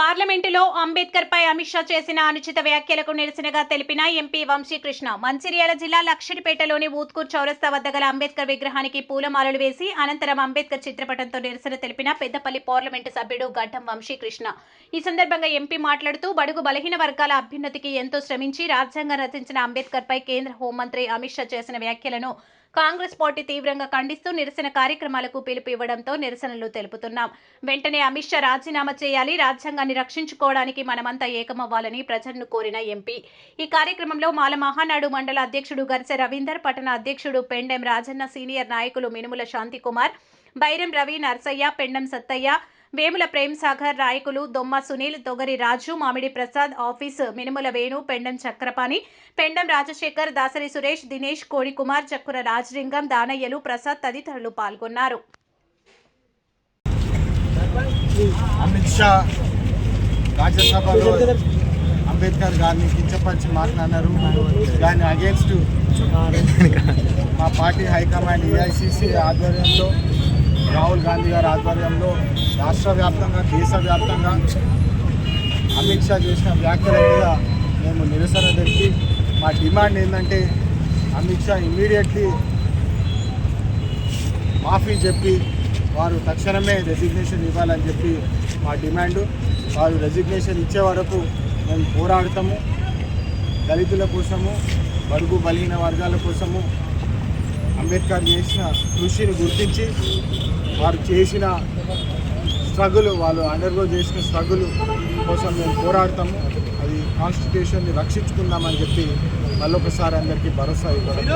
పార్లమెంటులో అంబేద్కర్ పై అమిత్ షా చేసిన అనుచిత వ్యాఖ్యలకు నిరసనగా తెలిపిన ఎంపీ వంశీకృష్ణ. మంచిర్యాల జిల్లా లక్షడిపేటలోని ఊత్కూర్ చౌరస్తా వద్ద గల అంబేద్కర్ విగ్రహానికి పూలమాలలు వేసి అనంతరం అంబేద్కర్ చిత్రపటంతో నిరసన తెలిపిన పెద్దపల్లి పార్లమెంటు సభ్యుడు గడ్డం వంశీకృష్ణ. ఈ సందర్భంగా ఎంపీ మాట్లాడుతూ బడుగు బలహీన వర్గాల అభ్యున్నతికి ఎంతో శ్రమించి రాజ్యాంగం రచించిన అంబేద్కర్ పై కేంద్ర హోంమంత్రి అమిత్ షా చేసిన వ్యాఖ్యలను కాంగ్రెస్ పార్టీ తీవ్రంగా ఖండిస్తూ నిరసన కార్యక్రమాలకు పిలుపు ఇవ్వడంతో నిరసనలు తెలుపుతున్నాం. వెంటనే అమిత్ షా రాజీనామా చేయాలి రాజ్యాంగాన్ని రక్షించుకోవడానికి మనమంతా ఏకమవ్వాలని ప్రజలను కోరిన ఎంపీ. ఈ కార్యక్రమంలో మాల మహానాడు మండల అధ్యక్షుడు గరిసె రవీందర్ పట్టణ అధ్యక్షుడు పెండెం రాజన్న సీనియర్ నాయకులు మినుముల శాంతికుమార్ బైరం రవి నర్సయ్య పెండం సత్తయ్య వేముల ప్రేమ్ సాగర్ రాయకులు దొమ్మ సునీల్ తొగరి రాజు మామిడి ప్రసాద్ ఆఫీస్ మినుముల వేణు పెండం చక్రపాణి పెండం రాజశేఖర్ దాసరి సురేష్ దినేష్ కోడికుమార్ చక్కుర రాజలింగం దానయ్యలు ప్రసాద్ తదితరులు పాల్గొన్నారు. అమిత్ షా రాజ్యసభలో అంబేద్కర్ గారిని కించపరిచి మాట్లాడినారు. దాని అగేన్స్ట్ మా పార్టీ హైకమాండ్ ఏఐసిసి ఆధ్వర్యంలో రాహుల్ గాంధీ గారి ఆధ్వర్యంలో రాష్ట్ర వ్యాప్తంగా దేశవ్యాప్తంగా అమిత్ షా చేసిన వ్యాఖ్యల మీద మేము నిరసన తెలిపి మా డిమాండ్ ఏంటంటే అమిత్ షా ఇమీడియట్లీ మాఫీ చెప్పి వారు తక్షణమే రెసిగ్నేషన్ ఇవ్వాలని చెప్పి మా డిమాండు. వారు రెసిగ్నేషన్ ఇచ్చే వరకు మేము పోరాడతాము. దళితుల కోసము బడుగు బలహీన వర్గాల కోసము అంబేద్కర్ చేసిన కృషిని గుర్తించి వారు చేసిన స్ట్రగుల్ వాళ్ళు అండర్గో చేసిన స్ట్రగుల్ కోసం మేము పోరాడతాము. అది కాన్స్టిట్యూషన్ని రక్షించుకుందామని చెప్పి మళ్ళొకసారి అందరికీ భరోసా ఇవ్వడం.